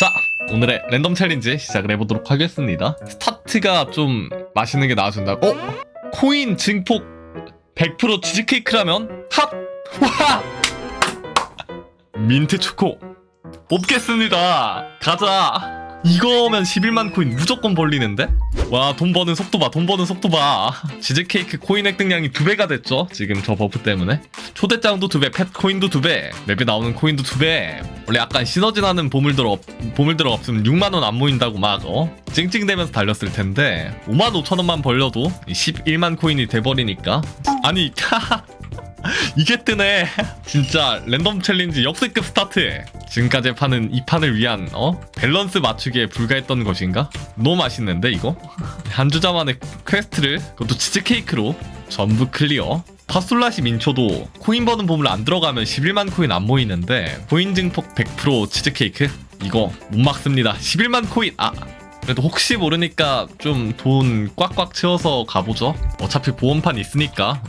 자, 오늘의 랜덤 챌린지 시작을 해보도록 하겠습니다. 스타트가 좀 맛있는 게 나와준다고? 어? 코인 증폭 100% 치즈케이크라면? 핫! 와! 민트 초코 뽑겠습니다. 가자. 이거면 11만 코인 무조건 벌리는데? 와, 돈 버는 속도 봐, 돈 버는 속도 봐. 치즈케이크 코인 획득량이 두 배가 됐죠? 지금 저 버프 때문에. 초대장도 두 배, 펫 코인도 두 배, 맵에 나오는 코인도 두 배. 원래 약간 시너지 나는 보물들 없, 보물들 없으면 6만원 안 모인다고 막, 어? 찡찡대면서 달렸을 텐데, 5만 5천원만 벌려도 11만 코인이 돼버리니까. 아니, 이게 뜨네. 진짜 랜덤 챌린지 역대급 스타트. 지금까지 파는 이 판을 위한 어 밸런스 맞추기에 불과했던 것인가? 너무 맛있는데 이거? 한 주자 만에 퀘스트를 그것도 치즈 케이크로 전부 클리어. 파솔라시 민초도 코인 버는 보물 안 들어가면 11만 코인 안 모이는데 코인 증폭 100% 치즈 케이크 이거 못 막습니다. 11만 코인 아 그래도 혹시 모르니까 좀 돈 꽉꽉 채워서 가보죠. 어차피 보험판 있으니까.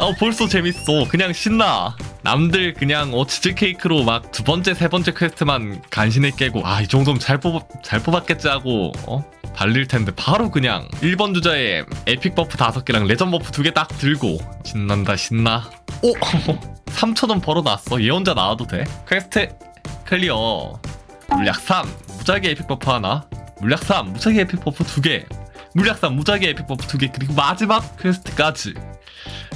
음. 아 벌써 재밌어. 그냥 신나. 남들 그냥 어 치즈 케이크로 막 두 번째 세 번째 퀘스트만 간신히 깨고 아 이 정도면 잘 뽑 잘 뽑았겠지 하고 어 달릴 텐데 바로 그냥 1번 주자에 에픽 버프 5개랑 레전 버프 2개 딱 들고 신난다 신나. 오 3,000원 벌어놨어. 얘 혼자 나와도 돼. 퀘스트 클리어. 물약 3 무작위 에픽 버프 하나. 물약 3 무작위 에픽 버프 2개. 물약 3 무작위 에픽 버프 2개 그리고 마지막 퀘스트까지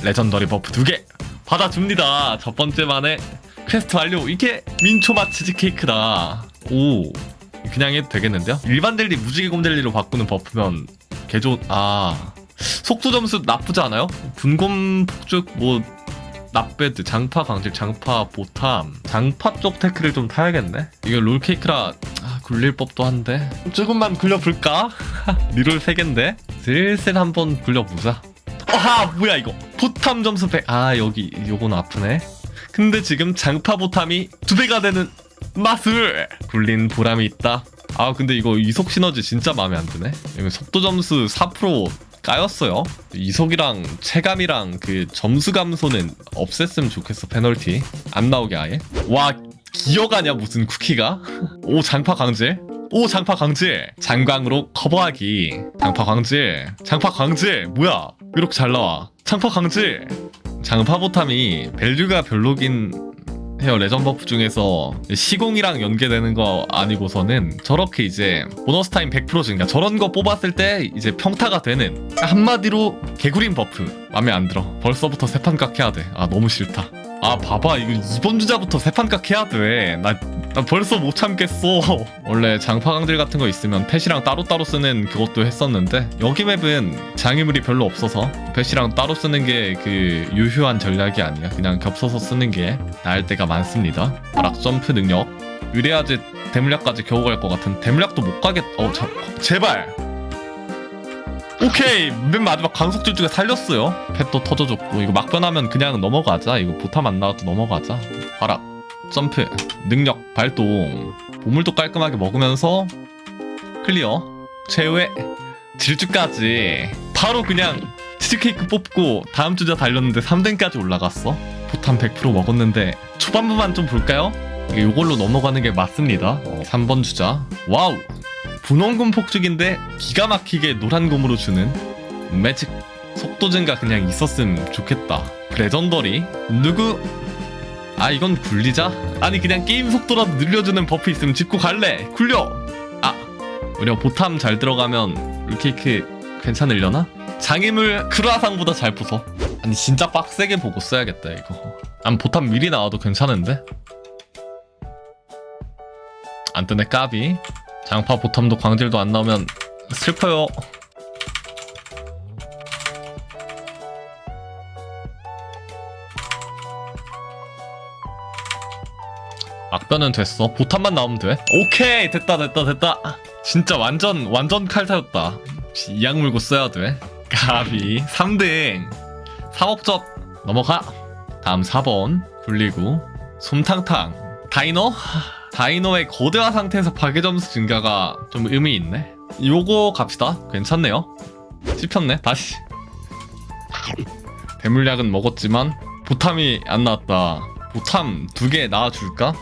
레전더리 버프 2개 받아줍니다. 첫 번째 만에 퀘스트 완료. 이게 민초맛 치즈케이크다. 오 그냥 해도 되겠는데요? 일반 델리 무지개 곰 델리로 바꾸는 버프면 개조 아 속도 점수 나쁘지 않아요? 분곰 폭죽 뭐 납배드 장파 강질 장파 보탐 장파 쪽 테크를 좀 타야겠네 이거 롤케이크라 아, 굴릴 법도 한데 조금만 굴려볼까? 리롤 3개인데 슬슬 한번 굴려보자 아하 뭐야 이거. 보탐 점수 100. 아 여기 요건 아프네. 근데 지금 장파 보탐이 두 배가 되는 맛을 굴린 보람이 있다. 아 근데 이거 이속 시너지 진짜 마음에 안 드네. 속도 점수 4% 까였어요. 이속이랑 체감이랑 그 점수 감소는 없앴으면 좋겠어 페널티. 안 나오게 아예. 와 기어가냐 무슨 쿠키가? 오 장파 강질 오 장파 강질 장광으로 커버하기. 장파 강질 장파 강질 뭐야? 왜 이렇게 잘 나와. 장파 강질 장파 보탐이 밸류가 별로긴 해요 레전 버프 중에서. 시공이랑 연계되는 거 아니고서는 저렇게 이제 보너스 타임 100% 증가. 저런 거 뽑았을 때 이제 평타가 되는 한마디로 개구림 버프. 맘에 안 들어. 벌써부터 세판 각 해야 돼아 너무 싫다. 아 봐봐. 이거 이번 주자부터 세판 각 해야 돼나 나 벌써 못 참겠어. 원래 장파 강질 같은 거 있으면 펫이랑 따로따로 쓰는 그것도 했었는데 여기 맵은 장애물이 별로 없어서 펫이랑 따로 쓰는 게 그 유효한 전략이 아니야. 그냥 겹쳐서 쓰는 게 나을 때가 많습니다. 락 점프 능력. 유래아지 대물약까지 겨우 갈 것 같은. 대물약도 못 가겠 어 자, 제발! 오케이! 맨 마지막 강속질 중에 살렸어요. 펫도 터져줬고 이거 막변하면 그냥 넘어가자. 이거 보탐 안 나와도 넘어가자. 바락 점프 능력 발동 보물도 깔끔하게 먹으면서 클리어 최후의 질주까지. 바로 그냥 치즈케이크 뽑고 다음 주자 달렸는데 3등까지 올라갔어. 보탐 100% 먹었는데 초반부만 좀 볼까요? 이게 요걸로 넘어가는 게 맞습니다. 어, 3번 주자. 와우! 분홍금 폭죽인데 기가 막히게 노란 금으로 주는 매직 속도 증가 그냥 있었음 좋겠다. 레전더리. 누구 아 이건 굴리자? 아니 그냥 게임 속도라도 늘려주는 버프 있으면 짚고 갈래 굴려 아 우리가 보탐 잘 들어가면 룰케이크 괜찮으려나? 장애물 크루아상보다 잘 부숴 아니 진짜 빡세게 보고 써야겠다 이거 안 보탐 미리 나와도 괜찮은데? 안 뜨네 까비 장파 보탐도 광질도 안 나오면 슬퍼요 막변은 됐어. 보탐만 나오면 돼. 오케이 됐다 됐다 됐다. 진짜 완전 완전 칼타였다. 이 약 물고 써야 돼. 가비 3등 3업적 넘어가. 다음 4번 굴리고 솜탕탕 다이노 다이노의 거대화 상태에서 파괴 점수 증가가 좀 의미 있네. 요거 갑시다. 괜찮네요. 씹혔네. 다시. 대물약은 먹었지만 보탐이 안 나왔다. 보탐 두 개 나와줄까?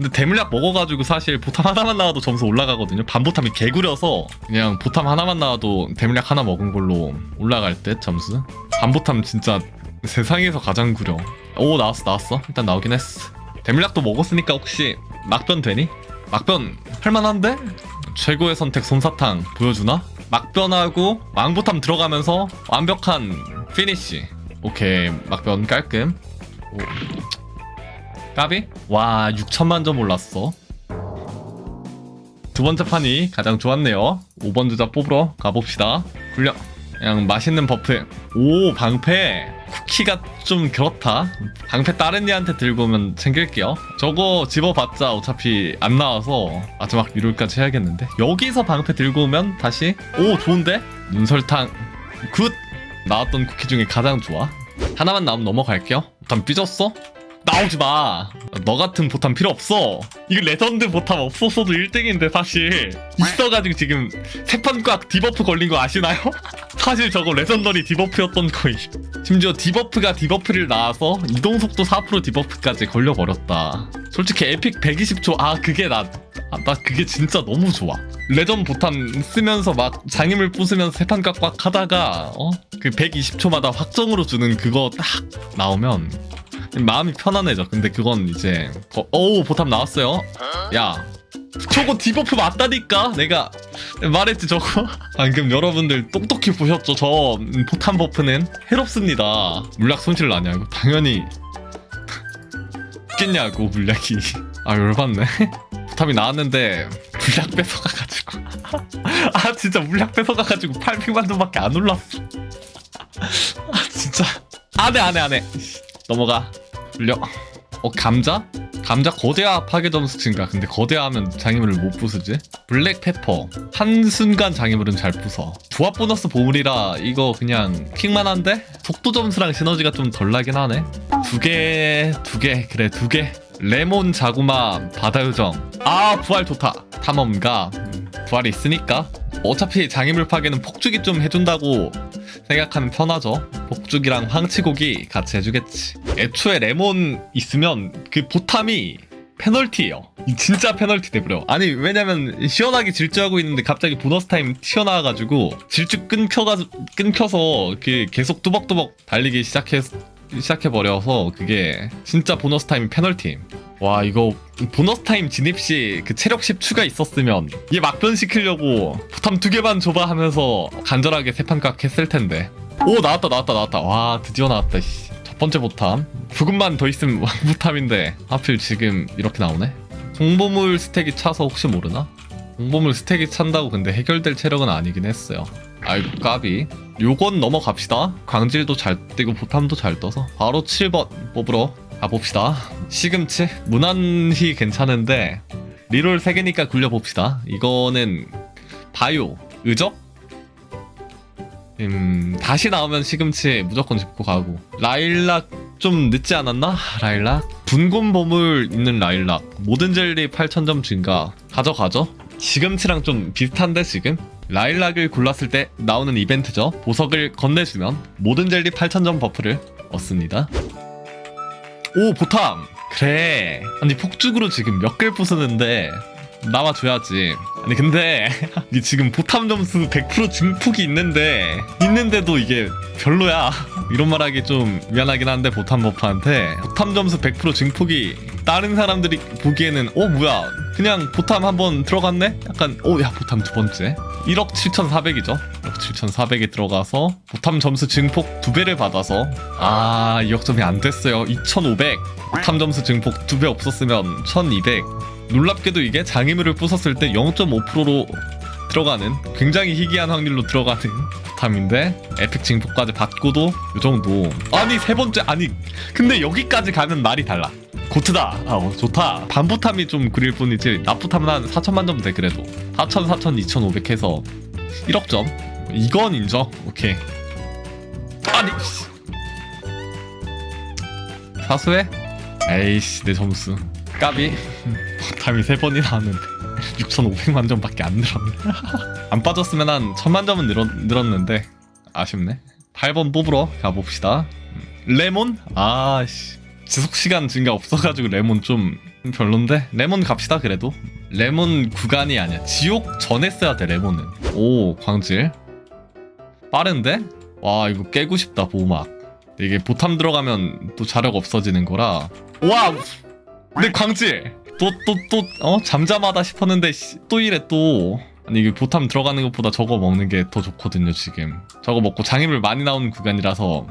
근데 대물약 먹어가지고 사실 보탐 하나만 나와도 점수 올라가거든요 반보탐이 개구려서 그냥 보탐 하나만 나와도 대물약 하나 먹은 걸로 올라갈 듯 점수 반보탐 진짜 세상에서 가장 구려 오 나왔어 나왔어 일단 나오긴 했어 대물약도 먹었으니까 혹시 막변 되니? 막변 할만한데? 최고의 선택 솜사탕 보여주나? 막변하고 왕보탐 들어가면서 완벽한 피니쉬 오케이 막변 깔끔 오. 까비? 와 6천만 점 올랐어. 두 번째 판이 가장 좋았네요. 5번 주자 뽑으러 가봅시다. 굴려. 그냥 맛있는 버프. 오 방패. 쿠키가 좀 그렇다. 방패 다른 애한테 들고 오면 챙길게요. 저거 집어봤자 어차피 안 나와서 마지막 미룰까지 해야겠는데. 여기서 방패 들고 오면 다시 오 좋은데? 눈설탕. 굿! 나왔던 쿠키 중에 가장 좋아. 하나만 나오면 넘어갈게요. 일단 삐졌어? 나오지 마. 너 같은 보탐 필요 없어. 이거 레전드 보탐 없었어도 1등인데 사실 있어가지고 지금 세판꽉 디버프 걸린 거 아시나요? 사실 저거 레전더리 디버프였던 거임. 심지어 디버프가 디버프를 낳아서 이동 속도 4% 디버프까지 걸려버렸다. 솔직히 에픽 120초 아 그게 나. 아, 나 그게 진짜 너무 좋아. 레전 보탐 쓰면서 막 장애물 부수면서 세판 꽉꽉 하다가 어? 그 120초마다 확정으로 주는 그거 딱 나오면 마음이 편 안해져. 근데 그건 이제 어, 오 보탑 나왔어요. 야 저거 디버프 맞다니까? 내가 말했지 저거? 방금 여러분들 똑똑히 보셨죠? 저 포탄 버프는? 해롭습니다. 물약 손실 나냐? 이거 당연히 있겠냐고 물약이. 아 열받네. 포탑이 나왔는데 물약 뺏어가가지고. 아 진짜 물약 뺏어가가지고 800만 원밖에 안 올랐어. 아 진짜. 안해 안해 안해 넘어가. 돌 려? 어 감자? 감자 거대화 파괴 점수 증가? 근데 거대화하면 장애물을 못 부수지? 블랙 페퍼. 한 순간 장애물은 잘 부숴. 조합 보너스 보물이라 이거 그냥 킥만 한데? 속도 점수랑 시너지가 좀 덜 나긴 하네. 두 개 두 개. 그래 두 개. 레몬 자구마 바다 요정. 아 부활 좋다. 탐험가. 음, 부활이 있으니까. 어차피 장애물 파괴는 폭죽이 좀 해준다고 생각하면 편하죠. 복죽이랑 황치고기 같이 해주겠지. 애초에 레몬 있으면 그 보탐이 페널티예요. 이 진짜 페널티 돼버려. 아니 왜냐면 시원하게 질주하고 있는데 갑자기 보너스 타임 튀어나와가지고 질주 끊겨가 끊겨서 그 계속 뚜벅뚜벅 달리기 시작해 시작해버려서 그게 진짜 보너스 타임 페널티임. 와 이거 보너스 타임 진입 시 그 체력 10 추가 있었으면 얘 막변 시키려고 포탐 두 개만 줘봐 하면서 간절하게 세판각 했을 텐데. 오 나왔다 나왔다 나왔다. 와 드디어 나왔다 씨. 첫 번째 보탐. 조금만 더 있으면 왕보탐인데 하필 지금 이렇게 나오네? 공보물 스택이 차서 혹시 모르나? 공보물 스택이 찬다고 근데 해결될 체력은 아니긴 했어요. 아이고 까비. 요건 넘어갑시다. 광질도 잘 뜨고 보탐도 잘 떠서. 바로 7번 뽑으러 가봅시다. 시금치? 무난히 괜찮은데 리롤 3개니까 굴려봅시다. 이거는 바요 의적? 음 다시 나오면 시금치 무조건 짚고 가고. 라일락 좀 늦지 않았나? 라일락? 분곤 보물 있는 라일락. 모든 젤리 8000점 증가. 가져가죠? 시금치랑 좀 비슷한데 지금? 라일락을 골랐을 때 나오는 이벤트죠. 보석을 건네주면 모든 젤리 8000점 버프를 얻습니다 오 보탐. 그래. 아니 폭죽으로 지금 몇 개를 부수는데 나와줘야지. 아니 근데 이게 지금 보탐 점수 100% 증폭이 있는데 있는데도 이게 별로야. 이런 말하기 좀 미안하긴 한데 보탐 버프한테. 보탐 점수 100% 증폭이 다른 사람들이 보기에는 어 뭐야. 그냥 보탐 한번 들어갔네? 약간 어야 보탐 두 번째 1억 7,400이죠. 1억 7,400에 들어가서 보탐 점수 증폭 두 배를 받아서 아 2억 점이 안 됐어요. 2,500 보탐 점수 증폭 두 배 없었으면 1,200 놀랍게도 이게 장애물을 부쉈을 때 0.5%로 들어가는 굉장히 희귀한 확률로 들어가는 탐인데 에픽 징폭까지 받고도 이 정도. 아니 세 번째 아니 근데 여기까지 가면 말이 달라. 고트다. 아 어, 좋다. 반부탐이 좀 그릴 뿐이지 납부탐은 한 4천만 점 돼 그래도. 4천 4천 2,500 해서 1억 점? 이건 인정? 오케이. 아니 씨. 사수해? 에이씨 내 점수. 까비. 탐이 세 번이 나왔는데 6,500만 점밖에 안 늘었네. 안 빠졌으면 한 1,000만 점은 늘었, 늘었는데 아쉽네. 8번 뽑으러 가봅시다. 음, 레몬? 아씨. 지속 시간 증가 없어가지고 레몬 좀 별론데? 레몬 갑시다 그래도. 레몬 구간이 아니야. 지옥 전에 써야 돼 레몬은. 오 광질. 빠른데? 와 이거 깨고 싶다 보호막. 이게 보탐 들어가면 또 자력 없어지는 거라. 와 근데 광질 또 또 또 어? 잠잠하다 싶었는데 씨, 또 이래 또. 아니 이게 보탐 들어가는 것보다 저거 먹는 게 더 좋거든요 지금. 저거 먹고 장애물 많이 나오는 구간이라서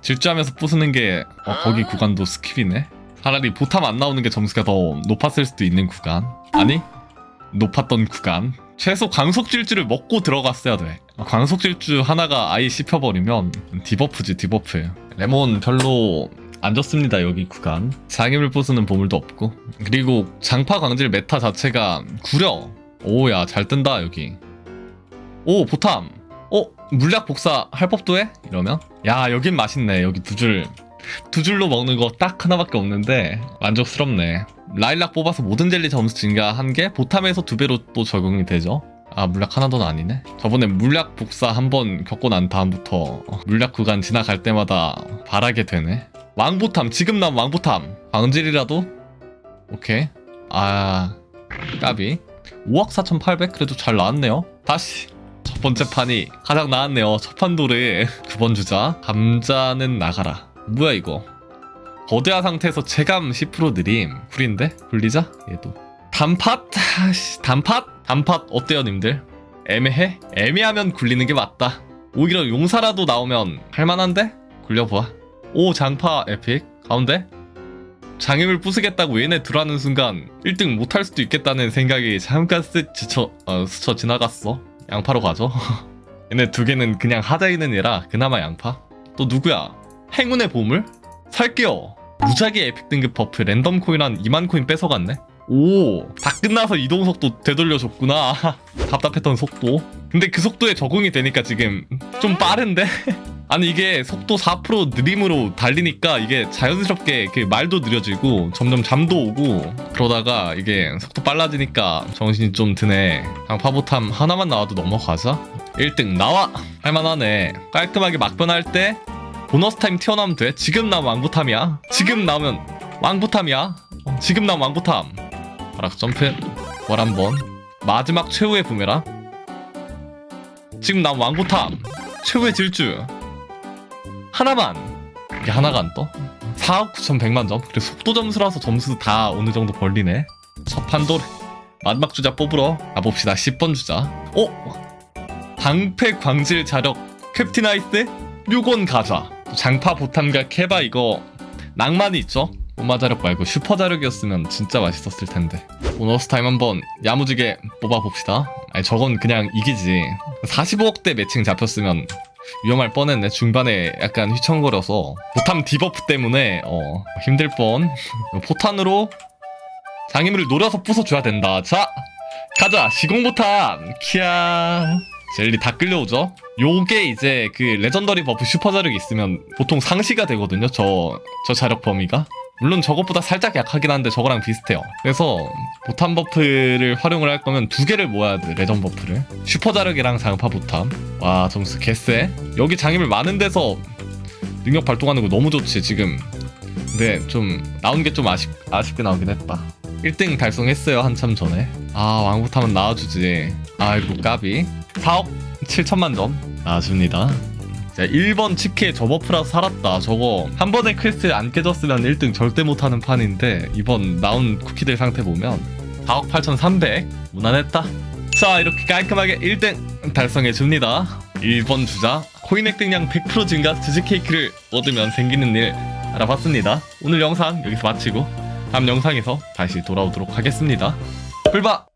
질주하면서 부수는 게 어, 거기 구간도 스킵이네. 차라리 보탐 안 나오는 게 점수가 더 높았을 수도 있는 구간. 아니? 높았던 구간. 최소 광속 질주를 먹고 들어갔어야 돼. 아, 광속 질주 하나가 아예 씹혀버리면 디버프지 디버프. 레몬 별로 안 좋습니다 여기 구간 장애물 부수는 보물도 없고 그리고 장파 광질 메타 자체가 구려 오야 잘 뜬다 여기 오 보탐 어 물약 복사 할 법도 해 이러면 야 여긴 맛있네 여기 두줄 두 줄로 먹는 거 딱 하나밖에 없는데 만족스럽네. 라일락 뽑아서 모든 젤리 점수 증가한 게 보탐에서 두 배로 또 적용이 되죠. 아 물약 하나도는 아니네. 저번에 물약 복사 한 번 겪고 난 다음부터 어, 물약 구간 지나갈 때마다 바라게 되네. 왕보탐 지금 나온 왕보탐 광질이라도 오케이. 아 까비 5억 4,800 그래도 잘 나왔네요. 다시 첫 번째 판이 가장 나았네요. 첫 판도를 9번 주자. 감자는 나가라. 뭐야 이거? 거대한 상태에서 체감 10% 느림. 쿨인데? 굴리자? 얘도. 단팥? 아씨, 단팥? 단팥 어때요 님들? 애매해? 애매하면 굴리는 게 맞다. 오히려 용사라도 나오면 할만한데? 굴려봐. 오 장파 에픽. 가운데? 장애물 부수겠다고 얘네 들어가는 순간 1등 못할 수도 있겠다는 생각이 잠깐 쓱 지쳐, 어, 스쳐 지나갔어. 양파로 가죠. 얘네 두 개는 그냥 하자 있는 애라 그나마 양파. 또 누구야? 행운의 보물? 살게요. 무작위 에픽 등급 버프 랜덤 코인 한 2만 코인 뺏어갔네? 오, 다 끝나서 이동 속도 되돌려줬구나. 답답했던 속도. 근데 그 속도에 적응이 되니까 지금 좀 빠른데? 아니 이게 속도 4% 느림으로 달리니까 이게 자연스럽게 그 말도 느려지고 점점 잠도 오고 그러다가 이게 속도 빨라지니까 정신이 좀 드네. 그냥 파보탐 하나만 나와도 넘어가자. 1등 나와! 할만하네. 깔끔하게 막변할 때 보너스 타임 튀어나오면 돼. 지금 나오면 왕부탐이야. 지금 나오면 왕부탐이야. 어, 지금 나오면 왕부탐. 바락 점프. 월 한번. 마지막 최후의 부메라. 지금 나오면 왕부탐. 최후의 질주. 하나만. 이게 하나가 안 떠? 4억 9,100만 점. 그리고 속도 점수라서 점수 다 어느 정도 벌리네. 첫 판도 마지막 주자 뽑으러 가봅시다. 10번 주자. 어? 방패 광질 자력 캡틴 아이스 6원 가자. 장파 보탐과 케바 이거 낭만이 있죠? 꼬마 자력 말고 슈퍼 자력이었으면 진짜 맛있었을 텐데. 보너스 타임 한번 야무지게 뽑아봅시다. 아니 저건 그냥 이기지. 45억대 매칭 잡혔으면 위험할 뻔했네. 중반에 약간 휘청거려서 보탐 디버프 때문에 어 힘들 뻔. 포탄으로 장애물을 노려서 부숴줘야 된다. 자 가자 시공보탐 키야. 젤리 다 끌려오죠? 요게 이제 그 레전더리 버프 슈퍼 자력이 있으면 보통 상시가 되거든요. 저, 저 자력 범위가. 물론 저것보다 살짝 약하긴 한데 저거랑 비슷해요. 그래서 보탐 버프를 활용을 할 거면 두 개를 모아야 돼, 레전 버프를. 슈퍼 자력이랑 장파 보탐. 와, 점수 개쎄. 여기 장애물 많은 데서 능력 발동하는 거 너무 좋지, 지금. 근데 좀 나온 게 좀 아쉽, 아쉽게 나오긴 했다. 1등 달성했어요, 한참 전에. 아, 왕부탐은 나와주지. 아이고, 까비. 4억 7천만 점 나와줍니다. 자, 1번 치키의 저버프라서 살았다. 저거 한 번에 퀘스트 안 깨졌으면 1등 절대 못하는 판인데 이번 나온 쿠키들 상태 보면 4억 8,300 무난했다. 자 이렇게 깔끔하게 1등 달성해줍니다. 1번 주자 코인 획득량 100% 증가 치즈 케이크를 얻으면 생기는 일 알아봤습니다. 오늘 영상 여기서 마치고 다음 영상에서 다시 돌아오도록 하겠습니다. 불바!